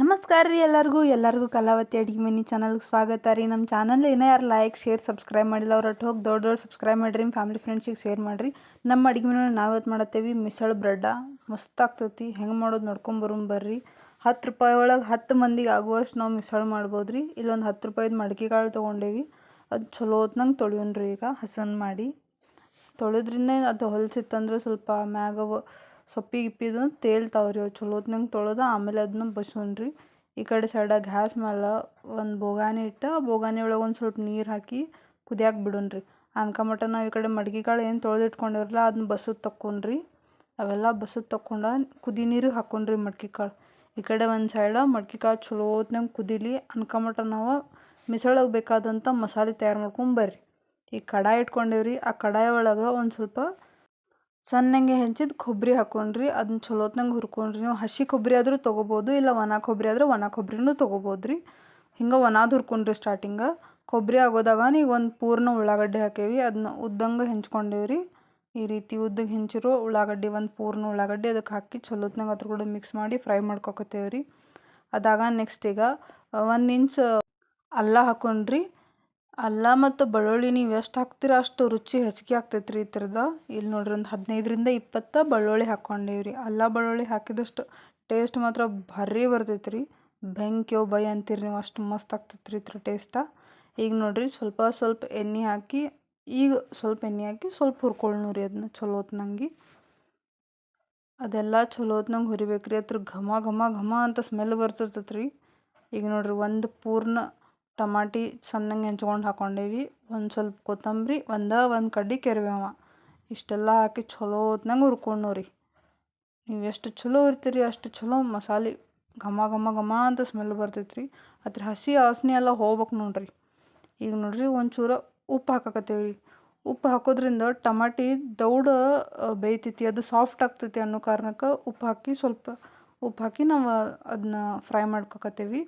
ನಮಸ್ಕಾರ ರೀ ಎಲ್ಲರಿಗೂ. ಎಲ್ಲರಿಗೂ ಕಲಾವತಿ ಅಡುಗೆ ಮನಿ ಚಾನಲ್ಗೆ ಸ್ವಾಗತ ರೀ. ನಮ್ಮ ಚಾನಲ್ ಏನೇ ಯಾರು ಲೈಕ್ ಶೇರ್ ಸಬ್ಸ್ಕ್ರೈಬ್ ಮಾಡಿಲ್ಲ ಅವ್ರು ಒಟ್ಟು ಹೋಗಿ ದೊಡ್ಡ ದೊಡ್ಡ ಸಬ್ಸ್ಕ್ರೈಬ್ ಮಾಡಿರಿ ನಿಮ್ಮ ಫ್ಯಾಮಿಲಿ ಫ್ರೆಂಡ್ಸಿಗೆ ಶೇರ್ ಮಾಡಿರಿ. ನಮ್ಮ ಅಡುಗೆ ಮನೆ ನಾವು ಇವತ್ತು ಮಾಡತ್ತೇವಿ ಮಿಸಳು ಬ್ರೆಡ್ಡ ಮಸ್ತ್ ಆಗ್ತೈತಿ. ಹೆಂಗೆ ಮಾಡೋದು ನೋಡ್ಕೊಂಬರೋಣ ಬರ್ರಿ. ಹತ್ತು ರೂಪಾಯಿ ಒಳಗೆ ಹತ್ತು ಮಂದಿಗೆ ಆಗುವಷ್ಟು ನಾವು ಮಿಸಳು ಮಾಡ್ಬೋದು ರೀ ಇಲ್ಲೊಂದು ಹತ್ತು ರೂಪಾಯಿದು ಮಡಿಕೆ ಕಾಳು ತೊಗೊಂಡೇವಿ. ಅದು ಚಲೋ ಹೊತ್ನಂಗೆ ರೀ ಈಗ ಹಸನ್ ಮಾಡಿ. ತೊಳೆದ್ರಿಂದ ಅದು ಹೊಲಸಿತ್ತಂದ್ರೆ ಸ್ವಲ್ಪ ಮ್ಯಾಗ ಸೊಪ್ಪಿ ಗಿಪ್ಪಿದು ತೇಲ್ತಾವೆ ರೀ ಅವು ಚಲೋ ಹೊತ್ನಂಗೆ ತೊಳೆದು ಆಮೇಲೆ ಅದನ್ನ ಬಸೋಣ್ರಿ ಈ ಕಡೆ ಸೈಡ ಗ್ಯಾಸ್ ಮೇಲೆ ಒಂದು ಬೋಗಾನಿ ಇಟ್ಟು ಬೋಗಾನಿ ಒಳಗೆ ಒಂದು ಸ್ವಲ್ಪ ನೀರು ಹಾಕಿ ಕುದಿಯಾಕೆ ಬಿಡೋಣ್ರಿ ಮಟ್ಟ ನಾವು ಈ ಕಡೆ ಮಡ್ಗೆ ಕಾಳು ಏನು ತೊಳೆದಿಟ್ಕೊಂಡಿರಲ್ಲ ಅದನ್ನ ಬಸದು ತಕ್ಕೊಂಡ್ರಿ. ಅವೆಲ್ಲ ಬಸದು ತಕ್ಕೊಂಡು ಕುದಿ ನೀರಿಗೆ ಹಾಕೊಂಡ್ರಿ ಮಡ್ಕೆ ಕಾಳು. ಈ ಕಡೆ ಒಂದು ಸೈಡ ಮಡ್ಕೆ ಕಾಳು ಚಲೋ ಕುದೀಲಿ, ಅನ್ಕ ಮಟ್ಟ ನಾವು ಮಿಸಳಗೆ ಬೇಕಾದಂಥ ಮಸಾಲೆ ತಯಾರು ಮಾಡ್ಕೊಂಡು ಬರ್ರಿ. ಈ ಕಡಾಯಿ ಇಟ್ಕೊಂಡೇವ್ರಿ, ಆ ಕಡಾಯಿ ಒಳಗೆ ಒಂದು ಸ್ವಲ್ಪ ಸಣ್ಣಂಗೆ ಹೆಂಚಿದ ಕೊಬ್ಬರಿ ಹಾಕ್ಕೊಂಡ್ರಿ ಅದನ್ನ ಚಲೋತ್ನಂಗೆ ಹುರ್ಕೊಂಡ್ರಿ. ನೀವು ಹಸಿ ಕೊಬ್ಬರಿ ಆದರೂ ತೊಗೋಬೋದು, ಇಲ್ಲ ಒಣ ಕೊಬ್ಬರಿ ಆದ್ರೆ ಒಣ ಕೊಬ್ಬರಿನೂ ತೊಗೋಬೋದು ರೀ ಹಿಂಗೆ ಒಣದು ಹುರ್ಕೊಂಡ್ರಿ ಸ್ಟಾರ್ಟಿಂಗ ಕೊಬ್ಬರಿ ಆಗೋದಾಗ ನೀವು ಒಂದು ಪೂರ್ಣ ಉಳ್ಳಾಗಡ್ಡಿ ಹಾಕೇವಿ ಅದನ್ನ ಉದ್ದಂಗೆ ಹೆಂಚ್ಕೊಂಡೇವ್ರಿ. ಈ ರೀತಿ ಉದ್ದಗೆ ಹೆಂಚಿರೋ, ಉಳ್ಳಾಗಡ್ಡಿ ಒಂದು ಪೂರ್ಣ ಉಳ್ಳಾಗಡ್ಡಿ ಅದಕ್ಕೆ ಹಾಕಿ ಚಲೋತ್ನಾಗ ಅದ್ರ ಕೂಡ ಮಿಕ್ಸ್ ಮಾಡಿ ಫ್ರೈ ಮಾಡ್ಕೊಕತ್ತೇವೆ ರೀ ಅದಾಗ ನೆಕ್ಸ್ಟ್ ಈಗ, ಒಂದು ಇಂಚ್ ಅಲ್ಲ ಹಾಕ್ಕೊಂಡ್ರಿ ಅಲ್ಲ ಮತ್ತು ಬೆಳ್ಳುಳ್ಳಿ ನೀವು ಎಷ್ಟು ಹಾಕ್ತೀರ ಅಷ್ಟು ರುಚಿ ಹೆಚ್ಚಿಗೆ ಆಗ್ತೈತೆ ರೀ ಈ ಇಲ್ಲಿ ನೋಡ್ರಿ ಒಂದು ಹದಿನೈದರಿಂದ ಇಪ್ಪತ್ತು ಬೆಳ್ಳುಳ್ಳಿ ಹಾಕ್ಕೊಂಡೇವಿ ರೀ ಅಲ್ಲ ಬೆಳ್ಳುಳ್ಳಿ ಹಾಕಿದಷ್ಟು ಟೇಸ್ಟ್ ಮಾತ್ರ ಭಾರಿ ಬರ್ತೈತೆ ರೀ ಬೆಂಕ್ಯೋ ಬೈ ಅಂತೀರಿ ನೀವು, ಅಷ್ಟು ಮಸ್ತ್ ಆಗ್ತೈತೆ ರೀ ಇದ್ರ ಟೇಸ್ಟ ಈಗ ನೋಡ್ರಿ ಸ್ವಲ್ಪ ಸ್ವಲ್ಪ ಎಣ್ಣೆ ಹಾಕಿ, ಈಗ ಸ್ವಲ್ಪ ಎಣ್ಣೆ ಹಾಕಿ ಸ್ವಲ್ಪ ಹುರ್ಕೊಳ್ಳು ರೀ ಅದನ್ನ ಚಲೋ ಹೊತ್ನಂಗೆ. ಅದೆಲ್ಲ ಚಲೋ ಹೊತ್ನಂಗೆ ಹುರಿಬೇಕು ರೀ ಅದ್ರ ಘಮ ಘಮ ಘಮ ಅಂತ ಸ್ಮೆಲ್ ಬರ್ತಿರ್ತೈತೆ ಈಗ ನೋಡ್ರಿ ಒಂದು ಪೂರ್ಣ ಟಮಾಟಿ ಸಣ್ಣಗೆ ಹೆಂಚ್ಕೊಂಡು ಹಾಕೊಂಡೇವಿ. ಒಂದು ಸ್ವಲ್ಪ ಕೊತ್ತಂಬರಿ, ಒಂದು ಒಂದು ಕಡ್ಡಿ ಕೆರಿಬೇವ. ಇಷ್ಟೆಲ್ಲ ಹಾಕಿ ಚಲೋ ಹೊತ್ನಂಗೆ ಹುರ್ಕೊಂಡು ರೀ ನೀವು ಎಷ್ಟು ಚಲೋ ಹುರಿತೀರಿ ಅಷ್ಟು ಚಲೋ ಮಸಾಲೆ ಘಮ ಘಮ ಘಮ ಅಂತ ಸ್ಮೆಲ್ ಬರ್ತೈತೆ ರೀ ಅದ್ರ ಹಸಿ ಆಸನೆ ಎಲ್ಲ ಹೋಗ್ಬೇಕು ನೋಡ್ರಿ. ಈಗ ನೋಡ್ರಿ ಒಂಚೂರು ಉಪ್ಪು ಹಾಕಕತ್ತೇವೆ ರೀ ಉಪ್ಪು ಹಾಕೋದ್ರಿಂದ ಟಮಾಟಿ ದೌಡ ಬೇಯ್ತೈತಿ, ಅದು ಸಾಫ್ಟ್ ಆಗ್ತೈತಿ ಅನ್ನೋ ಕಾರಣಕ್ಕೆ ಉಪ್ಪು ಹಾಕಿ ಸ್ವಲ್ಪ, ಉಪ್ಪು ಹಾಕಿ ನಾವು ಅದನ್ನ ಫ್ರೈ ಮಾಡ್ಕೊಕತ್ತೇವಿ.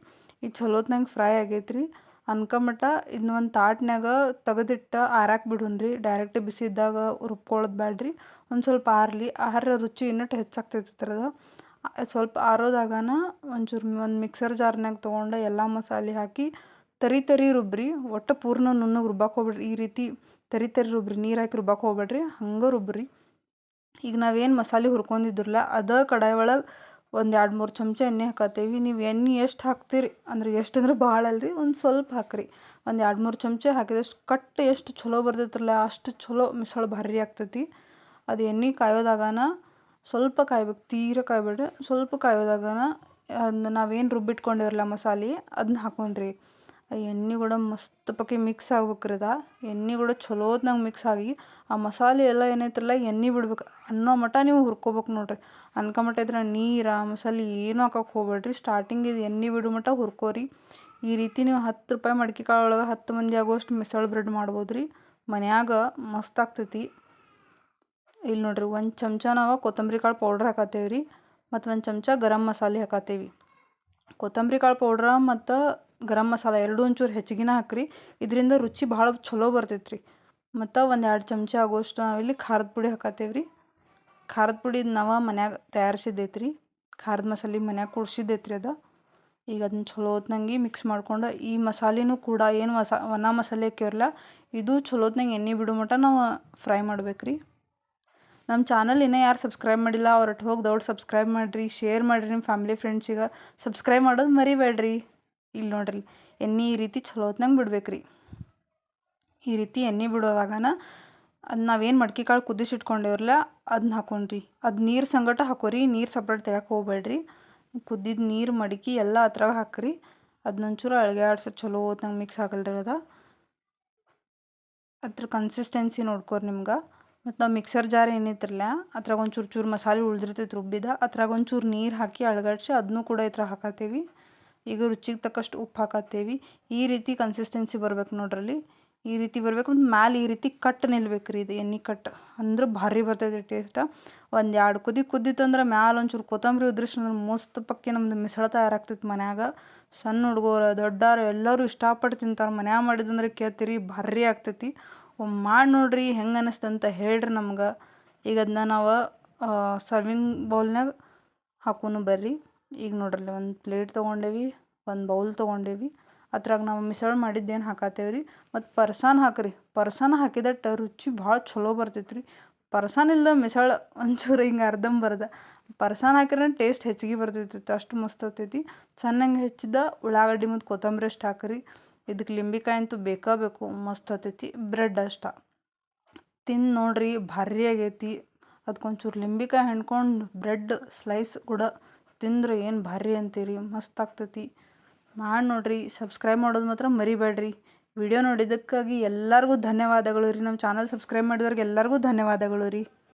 ಇದು ಚಲೋತ್ನಂಗೆ ಫ್ರೈ ಆಗೈತೆ ರೀ ಅನ್ಕಮಟ ಇದನ್ನ ಒಂದು ತಾಟ್ನ್ಯಾಗ ತೆಗೆದಿಟ್ಟು ಆರಾಕ್ ರೀ ಡೈರೆಕ್ಟ್ ಬಿಸಿದಾಗ ರುಬ್ಕೊಳ್ಳೋದು ಬ್ಯಾಡ್ರಿ. ಒಂದು ಸ್ವಲ್ಪ ಆರಲಿ ಆಹಾರ ರುಚಿ ಇನ್ನಷ್ಟು ಹೆಚ್ಚಾಗ್ತೈತಿ ಅದ್ರದ್ದು ಸ್ವಲ್ಪ ಆರೋದಾಗನ ಒಂಚೂರು ಒಂದು ಮಿಕ್ಸರ್ ಜಾರ್ನ್ಯಾಗ ತೊಗೊಂಡು ಎಲ್ಲ ಮಸಾಲೆ ಹಾಕಿ ತರಿ ತರಿ ರುಬ್ರಿ. ಒಟ್ಟು ಪೂರ್ಣ ನುಣ್ಣಗೆ ರುಬ್ಬಕ್ಕೆ ಹೋಗ್ಬೇಡ್ರಿ. ಈ ರೀತಿ ತರಿ ತರಿ ರುಬ್ಬ್ರಿ ನೀರು ಹಾಕಿ ರುಬ್ಬಕ್ಕೆ ಹೋಗ್ಬೇಡ್ರಿ. ಹಂಗೆ ರುಬ್ರಿ ಈಗ ನಾವೇನು ಮಸಾಲೆ ಹುರ್ಕೊಂಡಿದ್ರಲ್ಲ ಅದ ಕಡಾಯಿ ಒಳಗೆ ಒಂದು ಎರಡು ಮೂರು ಚಮಚ ಎಣ್ಣೆ ಹಾಕತ್ತೀವಿ. ನೀವು ಎಣ್ಣೆ ಎಷ್ಟು ಹಾಕ್ತೀರಿ? ಅಂದ್ರೆ ಎಷ್ಟು ಅಂದ್ರೆ ಭಾಳ ಅಲ್ರಿ. ಒಂದು ಸ್ವಲ್ಪ ಹಾಕ್ರಿ. ಒಂದು ಎರಡು ಮೂರು ಚಮಚ ಹಾಕಿದಷ್ಟು ಕಟ್ಟು ಎಷ್ಟು ಚಲೋ ಬರ್ತೈತ್ರಲ್ಲ, ಅಷ್ಟು ಚಲೋ ಮಿಸಳು ಭಾರಿ ಆಗ್ತೈತಿ. ಅದು ಎಣ್ಣೆ ಕಾಯೋದಾಗನ ಸ್ವಲ್ಪ ಕಾಯ್ಬೇಕು, ತೀರ ಕಾಯ್ಬೇಡ್ರಿ. ಸ್ವಲ್ಪ ಕಾಯೋದಾಗನ ಅದನ್ನ ನಾವೇನು ರುಬ್ಬಿಟ್ಕೊಂಡಿರಲ್ಲ ಮಸಾಲೆ ಅದನ್ನ ಹಾಕೊಂಡ್ರಿ. ಆ ಎಣ್ಣೆ ಕೂಡ ಮಸ್ತ್ ಪಾಕಿ ಮಿಕ್ಸ್ ಆಗ್ಬೇಕ್ರಿ ಅದ. ಎಣ್ಣೆ ಕೂಡ ಚಲೋ ಹೊತ್ನಾಗ ಮಿಕ್ಸ್ ಆಗಿ ಆ ಮಸಾಲೆ ಎಲ್ಲ ಏನೈತ್ರಲ್ಲ, ಎಣ್ಣೆ ಬಿಡ್ಬೇಕು. ಅನ್ನೋ ಮಟ್ಟ ನೀವು ಹುರ್ಕೋಬೇಕು ನೋಡ್ರಿ. ಅನ್ಕಮಟ ಇದ್ರೆ ನೀರು, ಮಸಾಲೆ ಏನೂ ಹಾಕಕ್ಕೆ ಹೋಗ್ಬೇಡ್ರಿ. ಸ್ಟಾರ್ಟಿಂಗ್ ಇದು ಎಣ್ಣೆ ಬಿಡೋ ಮಟ್ಟ ಹುರ್ಕೋರಿ. ಈ ರೀತಿ ನೀವು ಹತ್ತು ರೂಪಾಯಿ ಮಡ್ಕೆ ಕಾಳು ಒಳಗೆ ಹತ್ತು ಮಂದಿ ಆಗುವಷ್ಟು ಮಿಸಳು ಬ್ರೆಡ್ ಮಾಡ್ಬೋದು ರೀ ಮನ್ಯಾಗ ಮಸ್ತ್ ಆಗ್ತೈತಿ. ಇಲ್ಲಿ ನೋಡ್ರಿ ಒಂದು ಚಮಚ ನಾವು ಕೊತ್ತಂಬರಿ ಕಾಳು ಪೌಡ್ರ್ ಹಾಕತ್ತೇವೆ ರೀ ಮತ್ತು ಒಂದು ಚಮಚ ಗರಂ ಮಸಾಲೆ ಹಾಕತ್ತೇವಿ. ಕೊತ್ತಂಬರಿ ಕಾಳು ಪೌಡ್ರ ಮತ್ತು ಗರಂ ಮಸಾಲ ಎರಡೂ ಒಂಚೂರು ಹೆಚ್ಚಿಗೆನ ಹಾಕ್ರಿ. ಇದರಿಂದ ರುಚಿ ಭಾಳ ಚಲೋ ಬರ್ತೈತೆ ರೀ ಮತ್ತು ಒಂದು ಎರಡು ಚಮಚ ಆಗುವಷ್ಟು ನಾವಿಲ್ಲಿ ಖಾರದ ಪುಡಿ ಹಾಕತ್ತೇವೆ ರೀ ಖಾರದ ಪುಡಿ ನಾವು ಮನ್ಯಾಗ ತಯಾರಿಸಿದ್ದೈತೆ ರೀ ಖಾರದ ಮಸಾಲೆ ಮನ್ಯಾಗ ಕುಡ್ಸಿದ್ದೈತೆ ರೀ ಅದು. ಈಗ ಅದನ್ನ ಚಲೋ ಹೊತ್ನಂಗೆ ಮಿಕ್ಸ್ ಮಾಡ್ಕೊಂಡು ಈ ಮಸಾಲೆನೂ ಕೂಡ ಏನು ಮಸಾ ಒಣ ಮಸಾಲೆ ಹಾಕ್ಯವ್ರಲ್ಲ ಇದು ಚಲೋ ಹೊತ್ನಂಗೆ ಎಣ್ಣೆ ಬಿಡು ಮಟ್ಟ ನಾವು ಫ್ರೈ ಮಾಡ್ಬೇಕು ರೀ ನಮ್ಮ ಚಾನಲ್ ಇನ್ನೂ ಯಾರು ಸಬ್ಸ್ಕ್ರೈಬ್ ಮಾಡಿಲ್ಲ ಅವ್ರಟ್ಟು ಹೋಗಿ ದೌಡ್ ಸಬ್ಸ್ಕ್ರೈಬ್ ಮಾಡಿರಿ ಶೇರ್ ಮಾಡಿರಿ ನಿಮ್ಮ ಫ್ಯಾಮಿಲಿ ಫ್ರೆಂಡ್ಸಿಗೆ ಸಬ್ಸ್ಕ್ರೈಬ್ ಮಾಡೋದು ಮರಿಬೇಡ್ರಿ. ಇಲ್ಲಿ ನೋಡ್ರಿ, ಎಣ್ಣೆ ಈ ರೀತಿ ಚಲೋ ಹೊತ್ನಂಗೆ ಬಿಡ್ಬೇಕ್ರಿ. ಈ ರೀತಿ ಎಣ್ಣೆ ಬಿಡೋವಾಗನ ಅದು ನಾವೇನು ಮಡ್ಕೆ ಕಾಳು ಕುದಿಸಿಟ್ಕೊಂಡೇವ್ರಲ್ಲ ಅದನ್ನ ಹಾಕೊಂಡ್ರಿ. ಅದು ನೀರು ಸಂಗಟ ಹಾಕೋರಿ, ನೀರು ಸಪ್ರೇಟ್ ತೆಗಿಯಕ್ಕೆ ಹೋಗ್ಬೇಡ್ರಿ. ಕುದ್ದಿದ ನೀರು ಮಡಿಕೆ ಎಲ್ಲ ಹತ್ರಾಗ ಹಾಕ್ರಿ. ಅದನ್ನೊಂಚೂರು ಅಳ್ಗ್ಯಾಡ್ಸಿ ಚಲೋ ಹೊತ್ನಂಗೆ ಮಿಕ್ಸ್ ಆಗಲ್ರಿ ಅದ. ಅದ್ರ ಕನ್ಸಿಸ್ಟೆನ್ಸಿ ನೋಡ್ಕೋರಿ ನಿಮ್ಗೆ. ಮತ್ತು ನಾವು ಮಿಕ್ಸರ್ ಜಾರ್ ಏನಿದ್ರಲ್ಲ ಅದ್ರಾಗ ಒಂದು ಚೂರು ಮಸಾಲೆ ಉಳ್ದಿರ್ತೈತೆ ರುಬ್ಬಿದ ಅದ್ರಾಗ ಒಂಚೂರು ನೀರು ಹಾಕಿ ಅಳಗಾಡ್ಸಿ ಅದನ್ನೂ ಕೂಡ ಹಾಕತ್ತೀವಿ ಹಾಕತ್ತೇವಿ. ಈಗ ರುಚಿಗೆ ತಕ್ಕಷ್ಟು ಉಪ್ಪು ಹಾಕತ್ತೇವಿ. ಈ ರೀತಿ ಕನ್ಸಿಸ್ಟೆನ್ಸಿ ಬರ್ಬೇಕು ನೋಡ್ರಲ್ಲಿ. ಈ ರೀತಿ ಬರ್ಬೇಕು ಮತ್ತು ಮ್ಯಾಲೆ ಈ ರೀತಿ ಕಟ್ ನಿಲ್ಬೇಕು ರೀ ಇದು ಎಣ್ಣೆ ಕಟ್ ಅಂದ್ರೆ ಭಾರಿ ಬರ್ತೈತೆ ಟೇಸ್ಟ ಒಂದು ಎರಡು ಕುದಿ ಕುದ್ದಿತ್ತಂದ್ರೆ ಮ್ಯಾಲೆ ಒಂಚೂರು ಕೊತ್ತಂಬರಿ ಉದ್ರಿಸಿ ಮಸ್ತ್ ಪಕ್ಕಿ ನಮ್ದು ಮಿಸಳ ತಯಾರಾಗ್ತೈತೆ ಮನ್ಯಾಗ. ಸಣ್ಣ ಹುಡುಗರು ದೊಡ್ಡವರು ಎಲ್ಲರೂ ಇಷ್ಟಪಟ್ಟು ತಿಂತಾರೆ. ಮನ್ಯಾಗ ಮಾಡಿದಂದ್ರೆ ಕೇಳ್ತೀರಿ ಭಾರಿ ಆಗ್ತೈತಿ. ಮಾಡಿ ನೋಡ್ರಿ ಹೆಂಗೆ ಅನ್ನಿಸ್ತಂತ ಹೇಳ್ರಿ ನಮ್ಗೆ. ಈಗ ಅದನ್ನ ನಾವು ಸರ್ವಿಂಗ್ ಬೌಲ್ನಾಗ ಹಾಕೋನು ಬರ್ರಿ. ಈಗ ನೋಡ್ರಿ ಒಂದು ಪ್ಲೇಟ್ ತೊಗೊಂಡೇವಿ, ಒಂದು ಬೌಲ್ ತೊಗೊಂಡೇವಿ. ಅದ್ರಾಗ ನಾವು ಮಿಸಳು ಮಾಡಿದ್ದೇನು ಹಾಕತ್ತೇವೆ ರೀ? ಮತ್ತು ಪರ್ಸಾನ್ ಹಾಕಿರಿ, ಪರ್ಸಾನ್ ಹಾಕಿದಟ್ಟು ರುಚಿ ಭಾಳ ಚಲೋ ಬರ್ತೈತೆ ರೀ ಪರ್ಸಾನ್ ಇಲ್ದ ಮಿಸಳು ಒಂಚೂರು ಹಿಂಗೆ ಅರ್ಧಂಬರ್ಧ ಪರ್ಸಾನ್ ಹಾಕಿದ್ರೆ ಟೇಸ್ಟ್ ಹೆಚ್ಚಿಗೆ ಬರ್ತೈತಿ, ಅಷ್ಟು ಮಸ್ತ್ ಆಗ್ತೈತಿ. ಸಣ್ಣಂಗೆ ಹೆಚ್ಚಿದ ಉಳ್ಳಾಗಡ್ಡಿ ಮತ್ತು ಕೊತ್ತಂಬರಿ ಅಷ್ಟು ಹಾಕಿರಿ. ಇದಕ್ಕೆ ಲಿಂಬಿಕಾಯಿ ಅಂತೂ ಬೇಕೇ ಬೇಕು, ಮಸ್ತ್ ಆಗ್ತೈತಿ. ಬ್ರೆಡ್ ಅಷ್ಟ. ತಿಂದು ನೋಡ್ರಿ, ಭಾರಿ ಆಗೈತಿ. ಅದಕ್ಕೊಂಚೂರು ಲಿಂಬಿಕಾಯಿ ಹಿಂಡ್ಕೊಂಡು ಬ್ರೆಡ್ ಸ್ಲೈಸ್ ಕೂಡ ತಿಂದ್ರೆ ಏನು ಭಾರಿ ಅಂತೀರಿ? ಮಸ್ತ್ ಆಗ್ತೈತಿ. ಮಾಡಿ ನೋಡ್ರಿ ಸಬ್ಸ್ಕ್ರೈಬ್ ಮಾಡೋದು ಮಾತ್ರ ಮರಿಬೇಡ್ರಿ. ವಿಡಿಯೋ ನೋಡಿದ್ದಕ್ಕಾಗಿ ಎಲ್ಲರಿಗೂ ಧನ್ಯವಾದಗಳು ರೀ. ನಮ್ಮ ಚಾನಲ್ ಸಬ್ಸ್ಕ್ರೈಬ್ ಮಾಡಿದವ್ರಿಗೆ ಎಲ್ಲರಿಗೂ ಧನ್ಯವಾದಗಳು ರೀ.